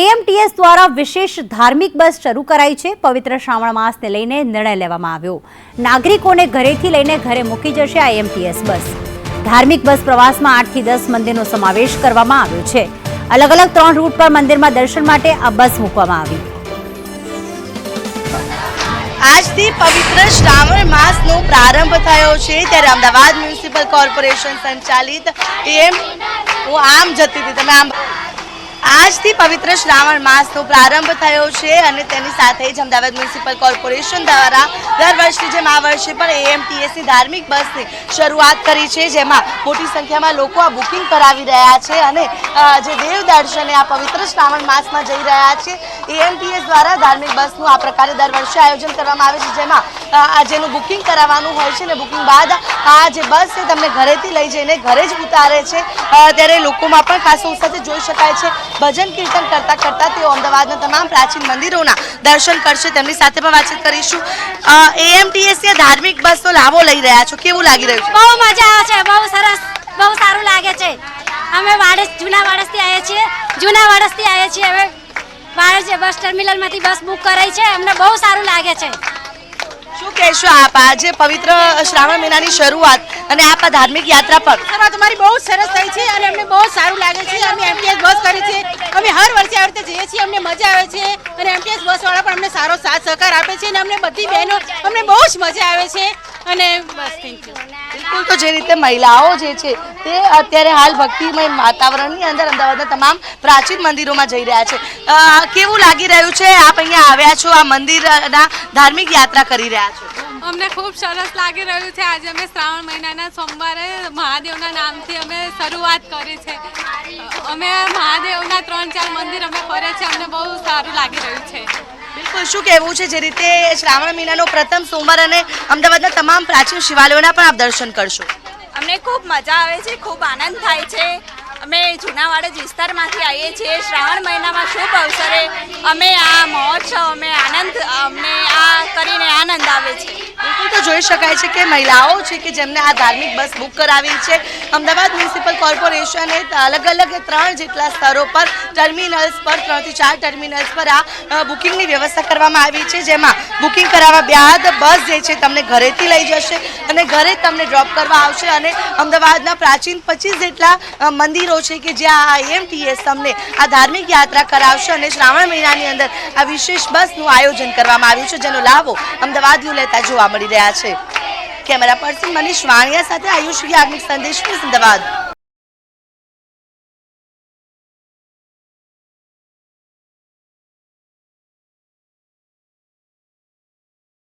AMTS દ્વારા વિશેષ ધાર્મિક બસ શરૂ કરાઈ છે. પવિત્ર શ્રાવણ માસને લઈને નિર્ણય લેવામાં આવ્યો. નાગરિકોને ઘરેથી લઈને ઘરે મૂકી જશે આ એએમટીએસ બસ. ધાર્મિક બસ પ્રવાસમાં આઠથી દસ મંદિરનો સમાવેશ કરવામાં આવ્યો છે. અલગ અલગ ત્રણ રૂટ પર મંદિરમાં દર્શન માટે આ બસ મૂકવામાં આવી. આજથી પવિત્ર શ્રાવણ માસનો પ્રારંભ થયો છે. ત્યારે અમદાવાદ મ્યુનિસિપલ કોર્પોરેશન સંચાલિત એમ હું આમ જતી હતી. તમે આમ આજથી પવિત્ર શ્રાવણ માસનો પ્રારંભ થયો છે અને તેની સાથે જ અમદાવાદ મ્યુનિસિપલ કોર્પોરેશન દ્વારા દર વર્ષની જેમ આ વર્ષે પણ એએમટીએસની ધાર્મિક બસની શરૂઆત કરી છે, જેમાં મોટી સંખ્યામાં લોકો આ બુકિંગ કરાવી રહ્યા છે અને જે દેવ દર્શને આ પવિત્ર શ્રાવણ માસમાં જઈ રહ્યા છે એએમટીએસ દ્વારા ધાર્મિક બસનું આ પ્રકારે દર વર્ષે આયોજન કરવામાં આવે છે, જેમાં આ જેનું બુકિંગ કરાવવાનું હોય છે ને બુકિંગ બાદ આ જે બસ છે તમને ઘરેથી લઈ જઈને ઘરે જ ઉતારે છે. ત્યારે લોકોમાં પણ ખાસો ઉત્સાહ જોઈ શકાય છે. ભજન કીર્તન કરતાં કરતાં તેઓ અમદાવાદના તમામ પ્રાચીન મંદિરોના દર્શન કરશે. તેમની સાથે પણ વાતચીત કરીશું. એએમટીએસ ધાર્મિક બસનો લાભો લઈ રહ્યા છો. કેવું લાગી રહ્યું છે? બહુ મજા આવે છે. બહુ સરસ, બહુ સારું લાગે છે. અમે વાડસ જૂના વાડસથી આવ્યા છીએ. જૂના વાડસથી આવ્યા છીએ. હવે વાડસ બસ ટર્મિનલમાંથી બસ બુક કરાઈ છે. અમને બહુ સારું લાગે છે. શું કહેશો આપ? આજે પવિત્ર શ્રાવણ મહિનાની શરૂઆત અને આપ ધાર્મિક યાત્રા પર. અમારી બહુ સરસ થઈ છે અને અમને બહુ સારું લાગે છે. અમે એમટીએસ બસ કરી છે. અમે હર વર્ષે આવી રીતે જઈએ છીએ, અમને મજા આવે છે અને એમટીએસ બસવાળા પણ અમને સારો સાથ સહકાર આપે છે અને અમને બધી બહેનો, અમને બહુ જ મજા આવે છે. અને બસ થેન્ક યુ બિલકુલ તો જે રીતે મહિલાઓ જે છે તે અત્યારે હાલ ભક્તિમય વાતાવરણની અંદર અમદાવાદના તમામ પ્રાચીન મંદિરોમાં જઈ રહ્યા છે. કેવું લાગી રહ્યું છે? આપ અહીંયા આવ્યા છો આ મંદિરના ધાર્મિક યાત્રા કરી રહ્યા છો. અમને ખૂબ સરસ લાગી રહ્યું છે. આજે અમે શ્રાવણ મહિનાના સોમવારે મહાદેવના નામથી અમે શરૂઆત કરી છે. અમે મહાદેવના ત્રણ ચાર મંદિર અમે ફર્યા છે. અમને બહુ સારું લાગી રહ્યું છે. શું કહેવું છે જે રીતે શ્રાવણ મહિનાનો પ્રથમ સોમવાર અને અમદાવાદના તમામ પ્રાચીન શિવાલયોના પણ આપ દર્શન કરશો? અમને ખૂબ મજા આવે છે ખૂબ આનંદ થાય છે. અમે જૂનાવાડા વિસ્તારમાંથી આવીએ છીએ. શ્રાવણ મહિનામાં શુભ અવસરે અમે આ મહોત્સવ અમે આનંદ અમને આ કરીને આનંદ આવે છે. જોઈ શકાય છે કે મહિલાઓ છે કે જેમને આ ધાર્મિક બસ બુક કરાવી છે, અમદાવાદ મ્યુનિસિપલ કોર્પોરેશને અલગ અલગ ત્રણ જેટલા સ્તરો પર ટર્મિનલ્સ પર ત્રણથી ચાર ટર્મિનલ્સ પર આ બુકિંગની વ્યવસ્થા કરવામાં આવી છે, જેમાં બુકિંગ કરાવવા બાદ બસ જે છે તમને ઘરેથી લઈ જશે અને ઘરે તમને ડ્રોપ કરવા આવશે અને અમદાવાદના પ્રાચીન પચીસ જેટલા મંદિરો છે કે જ્યાં આ એમટીએસ તમને આ ધાર્મિક યાત્રા કરાવશે અને શ્રાવણ મહિનાની અંદર આ વિશેષ બસનું આયોજન કરવામાં આવ્યું છે, જેનો લાભો અમદાવાદીઓ લેતા જોવા મળી રહ્યા છે. કેમેરા પર્સન મનીષ વાણિયા સાથે આયુષ યાજ્ઞિક સંદેશ અમદાવાદ.